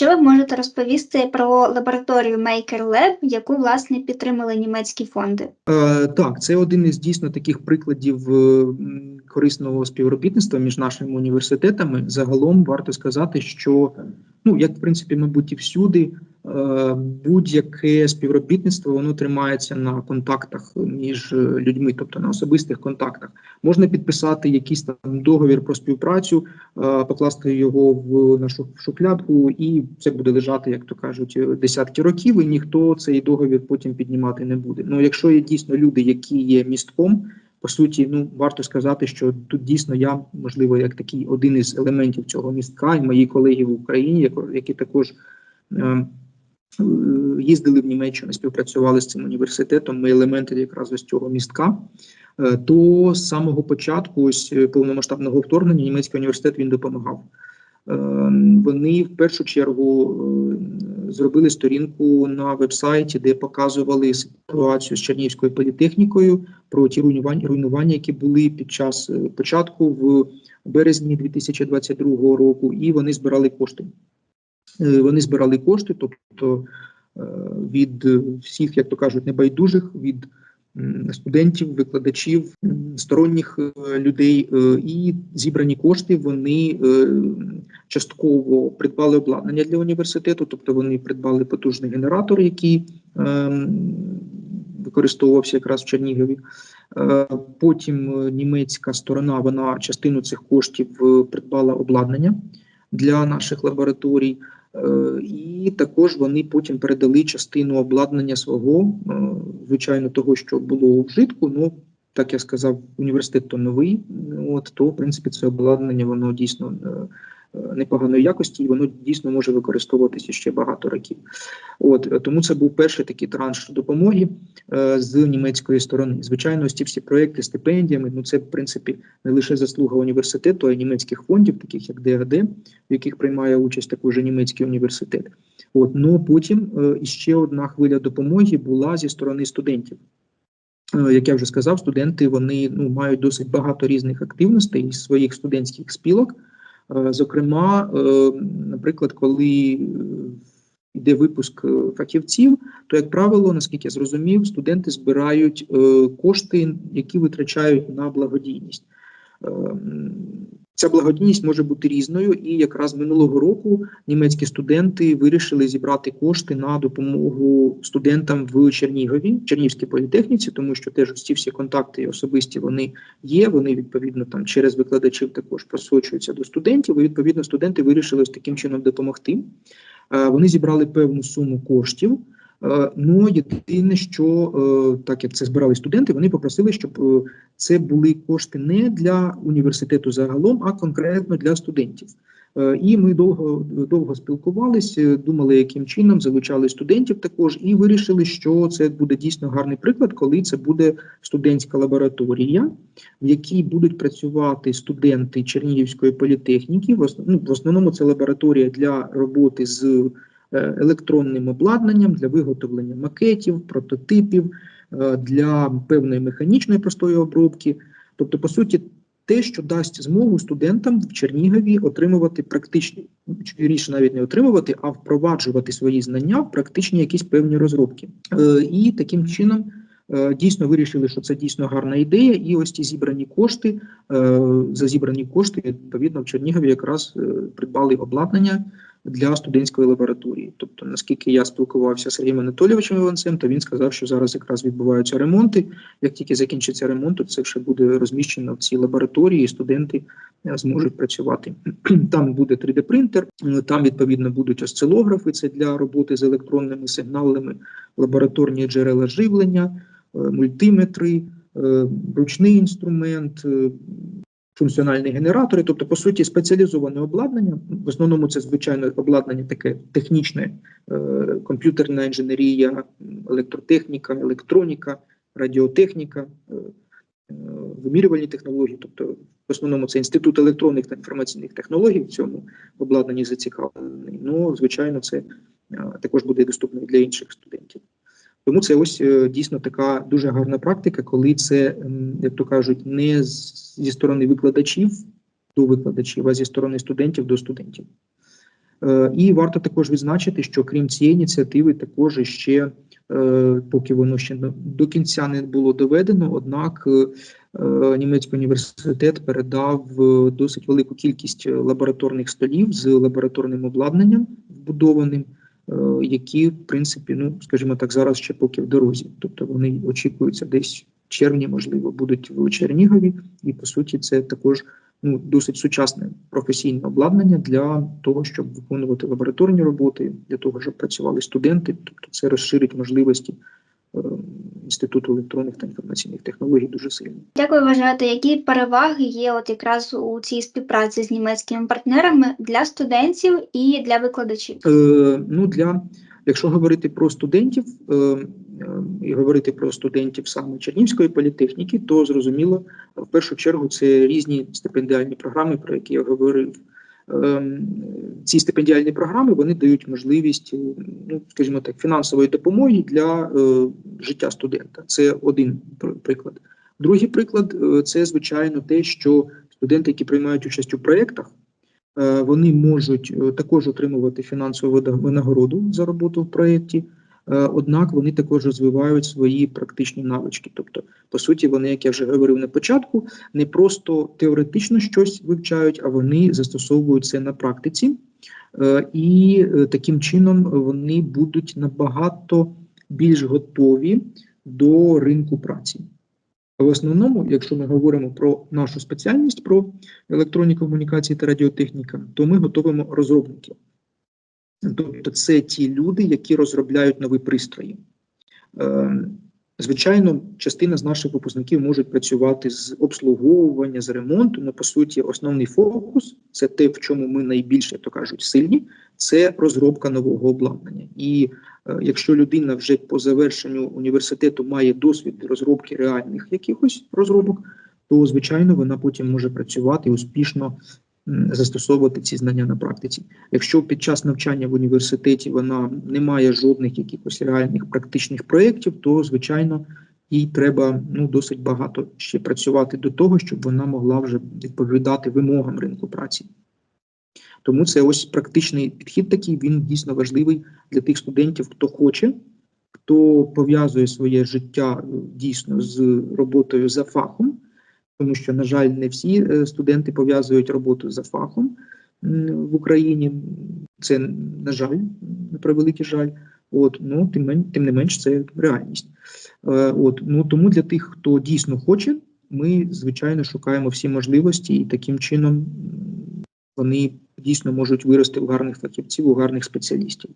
що ви можете розповісти про лабораторію Maker Lab, яку власне підтримали німецькі фонди? Е, Так, це один із дійсно таких прикладів е, корисного співробітництва між нашими університетами. Загалом варто сказати, що ну як в принципі, мабуть, і всюди, будь-яке співробітництво воно тримається на контактах між е, людьми, тобто на особистих контактах. Можна підписати якийсь там договір про співпрацю, е, покласти його в нашу шухлядку, і це буде лежати, як то кажуть, е, десятки років, і ніхто цей договір потім піднімати не буде. Ну, якщо є дійсно люди, які є містком, по суті, ну варто сказати, що тут дійсно я, можливо, як такий один із елементів цього містка, і мої колеги в Україні, які також. е, е, Їздили в Німеччину, співпрацювали з цим університетом. Ми елементи якраз ось цього містка. Е, То з самого початку, ось е, повномасштабного вторгнення, німецький університет він допомагав. Е, Вони в першу чергу е, зробили сторінку на вебсайті, де показували ситуацію з Чернігівською політехнікою про ті руйнування, руйнування, які були під час е, початку в березні 2022 року, і вони збирали кошти. Е, Вони збирали кошти, тобто е, від всіх, як то кажуть, небайдужих, від студентів, викладачів, сторонніх е, людей, і зібрані кошти вони частково придбали обладнання для університету, тобто вони придбали потужний генератор, який ем, використовувався якраз в Чернігові. Потім німецька сторона вона частину цих коштів придбала обладнання для наших лабораторій. Е, І також вони потім передали частину обладнання свого, е, звичайно, того, що було у вжитку. Ну так я сказав, університет то новий. От то, в принципі, це обладнання воно дійсно е, непоганої якості, і воно дійсно може використовуватися ще багато років. От тому це був перший такий транш допомоги е, з німецької сторони. Звичайно, ці всі проекти стипендіями. Ну це в принципі не лише заслуга університету, а й німецьких фондів, таких як ДГД, в яких приймає участь також німецький університет. От ну потім е, іще одна хвиля допомоги була зі сторони студентів. Е, Як я вже сказав, студенти вони ну мають досить багато різних активностей із своїх студентських спілок. Е, Зокрема, е, наприклад, коли е, йде випуск фахівців, то як правило, наскільки я зрозумів, студенти збирають кошти, які витрачають на благодійність. Ця благодійність може бути різною, і якраз минулого року німецькі студенти вирішили зібрати кошти на допомогу студентам в Чернігові, Чернігівській політехніці, тому що теж ці всі контакти особисті вони є. Вони відповідно там через викладачів також просочуються до студентів. І відповідно студенти вирішили ось таким чином допомогти. Е, Вони зібрали певну суму коштів. Е, Ну єдине, що е, так як це збирали студенти, вони попросили, щоб е, це були кошти не для університету загалом, а конкретно для студентів. І ми довго довго спілкувалися, думали, яким чином залучали студентів також, і вирішили, що це буде дійсно гарний приклад, коли це буде студентська лабораторія, в якій будуть працювати студенти Чернігівської політехніки. В ну, основному це лабораторія для роботи з електронним обладнанням, для виготовлення макетів, прототипів, е, для певної механічної простої обробки. Тобто, по суті, те, що дасть змогу студентам в Чернігові отримувати практичні річ навіть не отримувати, а впроваджувати свої знання в практичні якісь певні розробки. Е, І таким чином е, дійсно вирішили, що це дійсно гарна ідея, і ось ці зібрані кошти е, за зібрані кошти відповідно в Чернігові якраз е, придбали обладнання для студентської лабораторії. Тобто, наскільки я спілкувався з Сергієм Анатолійовичем Іванцем, то він сказав, що зараз якраз відбуваються ремонти. Як тільки закінчиться ремонт, то це все буде розміщено в цій лабораторії, і студенти е, зможуть працювати. Там буде 3D-принтер, е, там відповідно будуть осцилографи. Це для роботи з електронними сигналами, лабораторні джерела живлення, е, мультиметри, ручний інструмент. Функціональні генератори, тобто, по суті, спеціалізоване обладнання. В основному це звичайно обладнання таке технічне, е, комп'ютерна інженерія, електротехніка, електроніка, радіотехніка, е, е, вимірювальні технології. Тобто, в основному це інститут електронних та інформаційних технологій в цьому обладнанні зацікавлений. Ну, звичайно, це також буде доступно для інших студентів. Тому це ось дійсно така дуже гарна практика, коли це, як то кажуть, не з- зі сторони викладачів до викладачів, а зі сторони студентів до студентів. Е, І варто також відзначити, що крім цієї ініціативи, також ще е, поки воно ще до- кінця не було доведено, однак е, німецький університет передав досить велику кількість лабораторних столів з лабораторним обладнанням вбудованим, які, в принципі, ну скажімо так, зараз ще поки в дорозі. Тобто вони очікуються десь червні, можливо, будуть в Чернігові, і по суті, це також ну, досить сучасне професійне обладнання для того, щоб виконувати лабораторні роботи, для того, щоб працювали студенти. Тобто це розширить можливості е, Інституту електронних та інформаційних технологій дуже сильно. Як ви вважаєте, які переваги є от якраз у цій співпраці з німецькими партнерами для студентів і для викладачів? Е, ну, для, якщо говорити про студентів е, е, і говорити про студентів саме Чернівської політехніки, то зрозуміло, в першу чергу це різні стипендіальні програми, про які я говорив. Ем, Ці стипендіальні програми вони дають можливість, е, ну скажімо так, фінансової допомоги для е, життя студента. Це один приклад. Другий приклад е, це звичайно те, що студенти, які приймають участь у проєктах, е, вони можуть також отримувати фінансову винагороду за роботу в проєкті. Е, Однак вони також розвивають свої практичні навички. Тобто, по суті, вони, як я вже говорив на початку, не просто теоретично щось вивчають, а вони застосовують це на практиці, Е, і е, таким чином вони будуть набагато більш готові до ринку праці. В основному, якщо ми говоримо про нашу спеціальність, про електронні комунікації та радіотехніка, то ми готуємо розробників. Тобто, це ті люди, які розробляють нові пристрої. Е, Звичайно, частина з наших випускників можуть працювати з обслуговування, з ремонту. але по суті, основний фокус це те, в чому ми найбільше, як то кажуть, сильні, це розробка нового обладнання. І е, якщо людина вже по завершенню університету має досвід розробки реальних якихось розробок, то звичайно вона потім може працювати успішно застосовувати ці знання на практиці. Якщо під час навчання в університеті вона не має жодних якихось реальних практичних проєктів, то звичайно їй треба ну досить багато ще працювати до того, щоб вона могла вже відповідати вимогам ринку праці. Тому це ось практичний підхід такий, він дійсно важливий для тих студентів, хто хоче, хто пов'язує своє життя е, дійсно з роботою за фахом, тому що, на жаль, не всі е, студенти пов'язують роботу за фахом в Україні. Це, на жаль, на превеликий жаль. От, ну, тим, мен, тим не менш, це реальність. Е, от, ну, тому для тих, хто дійсно хоче, ми, звичайно, шукаємо всі можливості і таким чином вони дійсно можуть вирости в гарних фахівців, у гарних спеціалістів.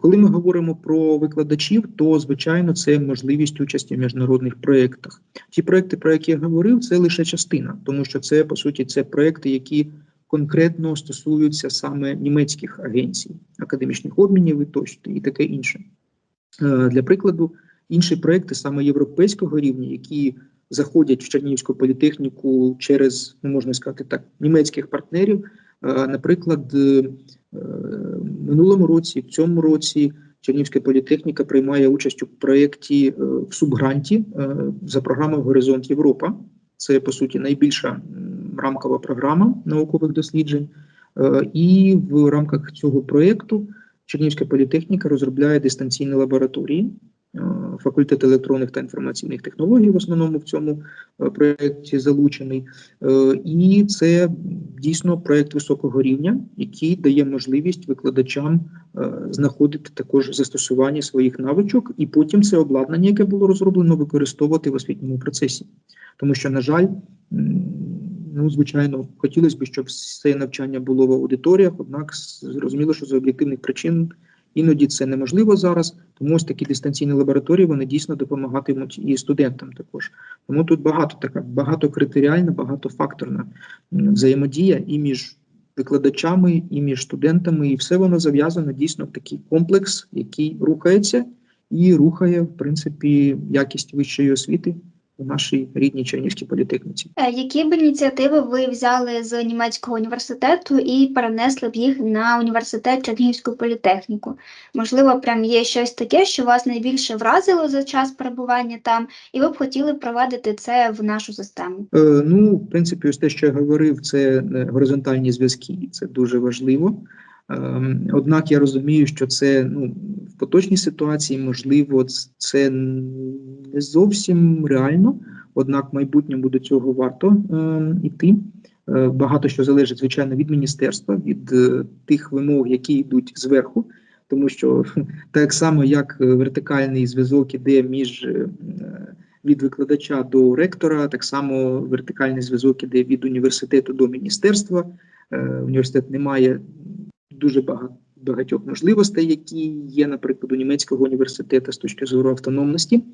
Коли ми говоримо про викладачів, то звичайно це можливість участі в міжнародних проєктах. Ті проекти, про які я говорив, це лише частина, тому що це по суті це проекти, які конкретно стосуються саме німецьких агенцій, академічних обмінів і тощо, і таке інше. Е, Для прикладу, інші проекти саме європейського рівня, які заходять в Чернігівську політехніку через, ну можна сказати так, німецьких партнерів. Е, Наприклад, е, е, минулому році, в цьому році Чернігівська політехніка приймає участь у проєкті в субгранті за програмою Горизонт Європа. Це по суті найбільша рамкова програма наукових досліджень. І в рамках цього проєкту Чернігівська політехніка розробляє дистанційні лабораторії. Факультет електронних та інформаційних технологій в основному в цьому е, проєкті залучений. Е, І це дійсно проєкт високого рівня, який дає можливість викладачам е, знаходити також застосування своїх навичок, і потім це обладнання, яке було розроблено, використовувати в освітньому процесі. Тому що, на жаль, ну звичайно, хотілося б, щоб це навчання було в аудиторіях, однак зрозуміло, що з об'єктивних причин іноді це неможливо зараз. Тому ось такі дистанційні лабораторії вони дійсно допомагатимуть і студентам також. Тому тут багато така багатокритеріальна, багатофакторна взаємодія і між викладачами, і між студентами, і все воно зав'язано дійсно в такий комплекс, який рухається і рухає, в принципі, якість вищої освіти у нашій рідній Чернівській політехніці. Е, Які б ініціативи ви взяли з німецького університету і перенесли б їх на університет Чернігівську політехніку? Можливо, прям є щось таке, що вас найбільше вразило за час перебування там, і ви б хотіли впровадити це в нашу систему? Е, ну, в принципі, ось те, що я говорив, це е, горизонтальні зв'язки, це дуже важливо. Ем, Однак я розумію, що це ну, в поточній ситуації, можливо, це не зовсім реально. Однак в майбутньому до цього варто ем, іти. Е, Багато що залежить, звичайно, від міністерства, від е, тих вимог, які йдуть зверху, тому що так само, як е, вертикальний зв'язок іде між від викладача до ректора, так само вертикальний зв'язок іде від університету до міністерства. Університет не має дуже багато багатьох можливостей, які є, наприклад, у німецького університету з точки зору автономності.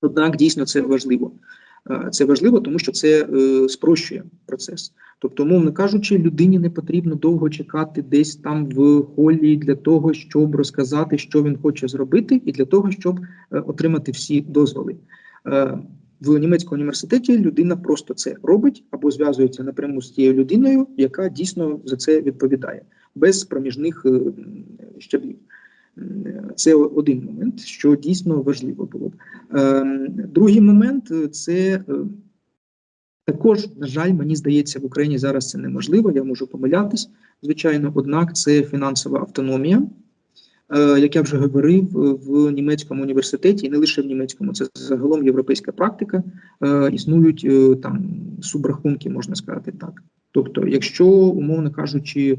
Однак дійсно це важливо. Е, Це важливо, тому що це е, спрощує процес. Тобто, умовно кажучи, людині не потрібно довго чекати десь там в холі для того, щоб розказати, що він хоче зробити, і для того, щоб е, отримати всі дозволи. Е, В німецькому університеті людина просто це робить або зв'язується напряму з тією людиною, яка дійсно за це відповідає, без проміжних е, щаблів. Це один момент, що дійсно важливо було. Ем, Другий момент е, це е, також, на жаль, мені здається, в Україні зараз це неможливо. Я можу помилятись, звичайно, однак це фінансова автономія. Е, Як я вже говорив, е, в німецькому університеті, і не лише в німецькому, це загалом європейська практика. е, Існують е, там субрахунки, можна сказати так. Тобто, якщо, умовно кажучи, е,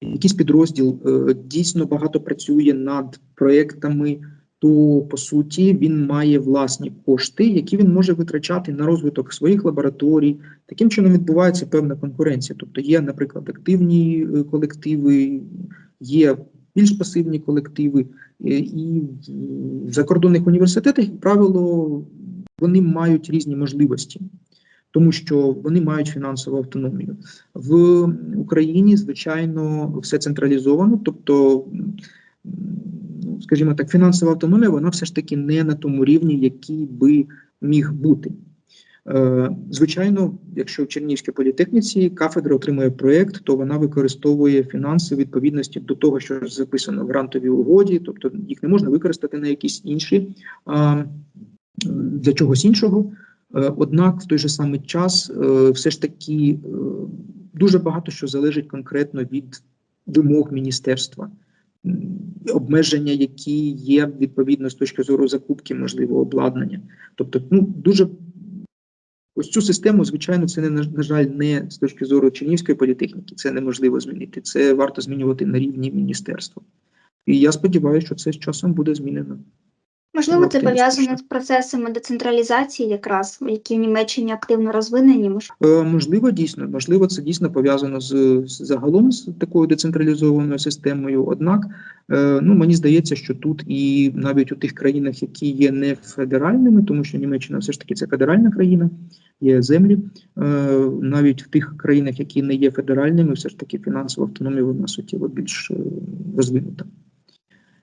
якийсь підрозділ е, дійсно багато працює над проектами, то по суті він має власні кошти, які він може витрачати на розвиток своїх лабораторій. Таким чином відбувається певна конкуренція. Тобто є, наприклад, активні е, колективи, є більш пасивні колективи, е, і в закордонних університетах, як правило, вони мають різні можливості. Тому що вони мають фінансову автономію в Україні, звичайно, все централізовано, тобто, ну, скажімо так, фінансова автономія, вона все ж таки не на тому рівні, який би міг бути. Е, Звичайно, якщо в Чернігівській політехніці кафедра отримує проєкт, то вона використовує фінанси в відповідності до того, що записано в грантовій угоді, тобто їх не можна використати на якісь інші для чогось іншого. Е, Однак в той же самий час е, все ж таки е, дуже багато що залежить конкретно від вимог міністерства, обмеження, які є відповідно з точки зору закупки можливо обладнання. Тобто, ну дуже ось цю систему, звичайно, це не на, жаль, не з точки зору Чернігівської політехніки. Це неможливо змінити. Це варто змінювати на рівні міністерства. І я сподіваюся, що це з часом буде змінено. Можливо, це пов'язано з процесами децентралізації, якраз які в Німеччині активно розвинені. Е, Можливо, дійсно, можливо, це дійсно пов'язано з, з загалом з такою децентралізованою системою. Однак, е, ну мені здається, що тут і навіть у тих країнах, які є не федеральними, тому що Німеччина все ж таки це федеральна країна, є землі. е, Навіть в тих країнах, які не є федеральними, все ж таки фінансова автономія вона суттєво більш е, розвинута.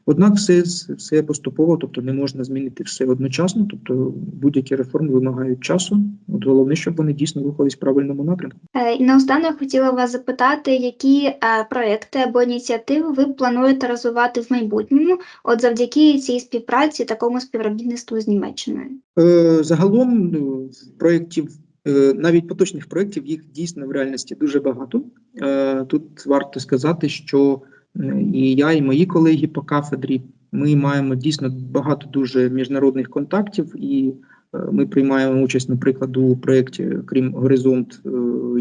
Однак все, все поступово, тобто не можна змінити все одночасно, тобто будь-які реформи вимагають часу. От головне, щоб вони дійсно рухались в правильному напрямку. Е, І наостанок хотіла вас запитати, які е, проекти або ініціативи ви плануєте розвивати в майбутньому, от завдяки цій співпраці, такому співробітництву з Німеччиною. Е, Загалом ну, проєктів, навіть поточних проєктів, їх дійсно в реальності дуже багато. Тут варто сказати, що і я, і мої колеги по кафедрі, ми маємо дійсно багато дуже міжнародних контактів, і е, ми приймаємо участь, наприклад, у проєкті, крім Горизонт е,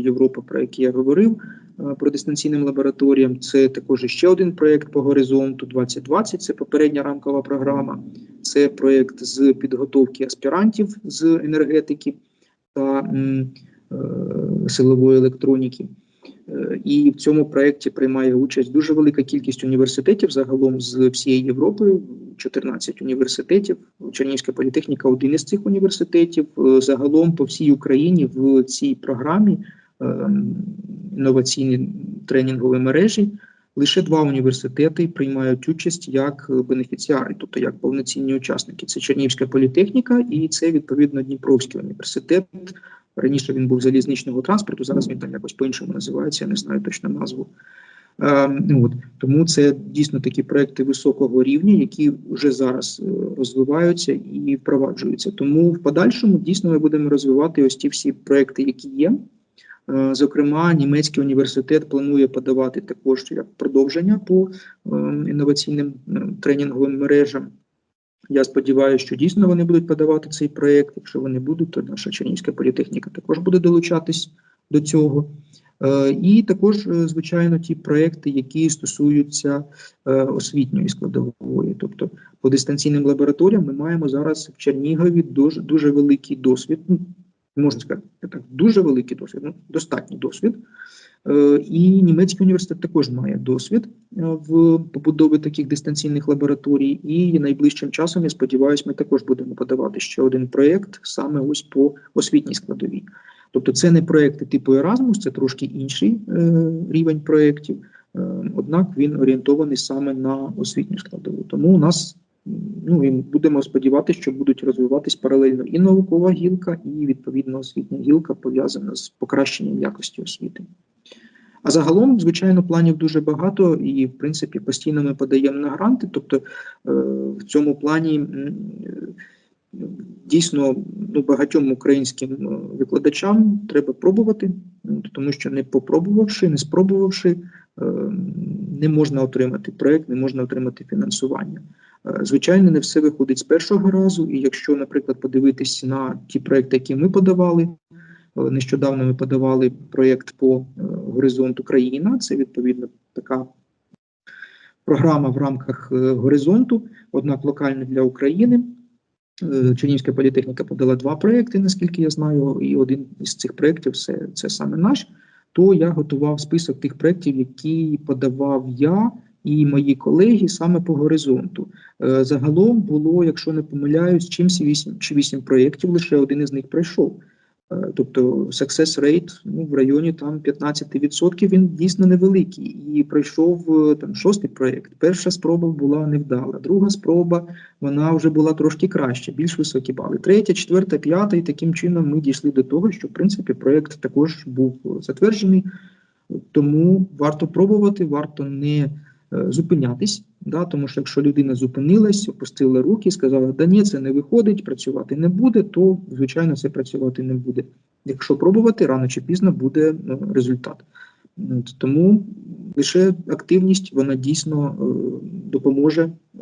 Європа, про який я говорив, е, про дистанційним лабораторіям. Це також ще один проєкт по горизонту 2020, це попередня рамкова програма. Це проєкт з підготовки аспірантів з енергетики та е, силової електроніки. Е, І в цьому проєкті приймає участь дуже велика кількість університетів загалом з всієї Європи, 14 університетів. Чернігівська політехніка один із цих університетів. Е, Загалом по всій Україні в цій програмі е, інноваційні тренінгові мережі лише два університети приймають участь як бенефіціари, тобто як повноцінні учасники. Це Чернігівська політехніка і це відповідно Дніпровський університет. Раніше він був залізничного транспорту, зараз він там якось по-іншому називається, я не знаю точно назву. Е, ну от, тому це дійсно такі проекти високого рівня, які вже зараз е, розвиваються і впроваджуються. Тому в подальшому дійсно ми будемо розвивати ось ті всі проекти, які є. Е, Зокрема, німецький університет планує подавати також як продовження по е, інноваційним тренінговим мережам. Я сподіваюся, що дійсно вони будуть подавати цей проєкт. Якщо вони будуть, то наша Чернігівська політехніка також буде долучатись до цього. Е, І також, е, звичайно, ті проекти, які стосуються е, освітньої складової. Тобто по дистанційним лабораторіям ми маємо зараз в Чернігові дуже, дуже великий досвід. Ну, можна сказати так, дуже великий досвід, ну, достатній досвід. Е, І німецький університет також має досвід е, в побудові таких дистанційних лабораторій. І найближчим часом, я сподіваюся, ми також будемо подавати ще один проєкт саме ось по освітній складовій. Тобто, це не проекти типу Erasmus, це трошки інший е, рівень проєктів, однак він орієнтований саме на освітню складову. Тому у нас ну і будемо сподіватися, що будуть розвиватись паралельно і наукова гілка, і відповідно освітня гілка пов'язана з покращенням якості освіти. А загалом, звичайно, планів дуже багато, і в принципі постійно ми подаємо на гранти. Тобто е, в цьому плані дійсно ну, багатьом українським е, викладачам треба пробувати, тому що не попробувавши, не спробувавши, е, не можна отримати проект, не можна отримати фінансування. Звичайно, не все виходить з першого разу, і якщо, наприклад, подивитись на ті проекти, які ми подавали. Е, Нещодавно ми подавали проєкт по е, Горизонт Україна. Це відповідно така програма в рамках е, горизонту, однак локальна для України. Чернігівська політехніка подала два проекти, наскільки я знаю, і один із цих проєктів це, це саме наш. То я готував список тих проєктів, які подавав я і мої колеги саме по горизонту. Загалом було, якщо не помиляюсь, чимсь 8 чи 8 проєктів, лише один із них пройшов. Е, Тобто success rate ну, в районі там 15% він дійсно невеликий. І пройшов е, там шостий проєкт. Перша спроба була невдала, друга спроба вона вже була трошки краще, більш високі бали. Третя, четверта, п'ята, і таким чином ми дійшли до того, що в принципі проєкт також був затверджений. Тому варто пробувати, варто не зупинятись. Да, тому що якщо людина зупинилась, опустила руки, сказала, да ні, це не виходить, працювати не буде, то звичайно це працювати не буде. Якщо пробувати, рано чи пізно буде ну, результат. Тому лише активність вона дійсно е, допоможе е,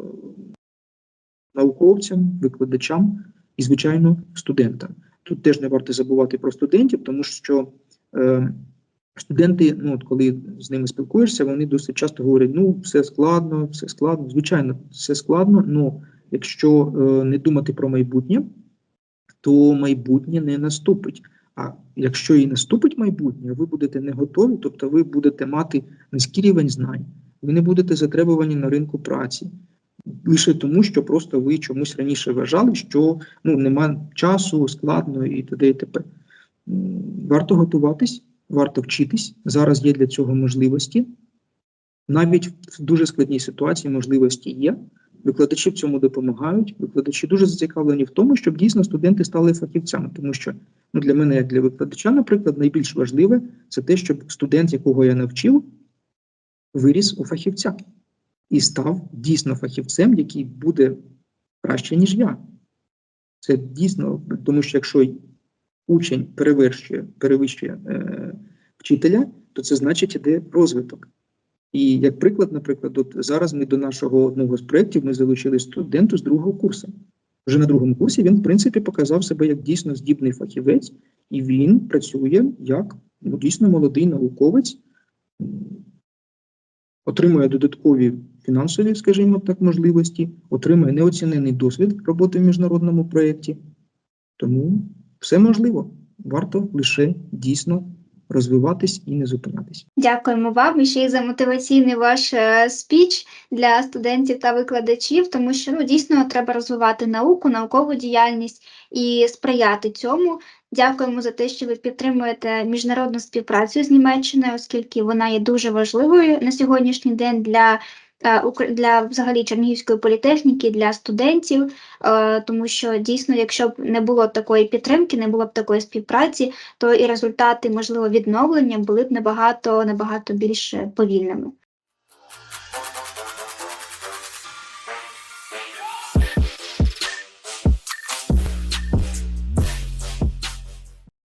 науковцям, викладачам і, звичайно, студентам. Тут теж не варто забувати про студентів, тому що е, студенти, ну от коли з ними спілкуєшся, вони досить часто говорять: ну, все складно, все складно. Звичайно, все складно, але якщо е, не думати про майбутнє, то майбутнє не наступить. А якщо і наступить майбутнє, ви будете не готові, тобто ви будете мати низький рівень знань, ви не будете затребувані на ринку праці. Лише тому, що просто ви чомусь раніше вважали, що ну, нема часу, складно і т.д. і т.п. Варто готуватись, варто вчитись. Зараз є для цього можливості. Навіть в дуже складній ситуації можливості є. Викладачі в цьому допомагають. Викладачі дуже зацікавлені в тому, щоб дійсно студенти стали фахівцями, тому що ну, для мене, як для викладача, наприклад, найбільш важливе це те, щоб студент, якого я навчив, виріс у фахівця і став дійсно фахівцем, який буде краще, ніж я. Це дійсно, тому що якщо учень перевершує, перевищує е, вчителя, то це значить іде розвиток. І як приклад, наприклад, от зараз ми до нашого одного з проєктів ми залучили студенту з другого курсу. Вже на другому курсі він, в принципі, показав себе як дійсно здібний фахівець, і він працює як ну, дійсно молодий науковець, отримує додаткові фінансові, скажімо так, можливості, отримує неоцінений досвід роботи в міжнародному проєкті. Тому все можливо. Варто лише дійсно розвиватись і не зупинятись. Дякуємо вам і ще й за мотиваційний ваш е, спіч для студентів та викладачів, тому що ну дійсно треба розвивати науку, наукову діяльність і сприяти цьому. Дякуємо за те, що ви підтримуєте міжнародну співпрацю з Німеччиною, оскільки вона є дуже важливою на сьогоднішній день для. Е, Для взагалі Чернігівської політехніки, для студентів, е, тому що дійсно, якщо б не було такої підтримки, не було б такої співпраці, то і результати, можливо, відновлення були б набагато набагато більш повільними.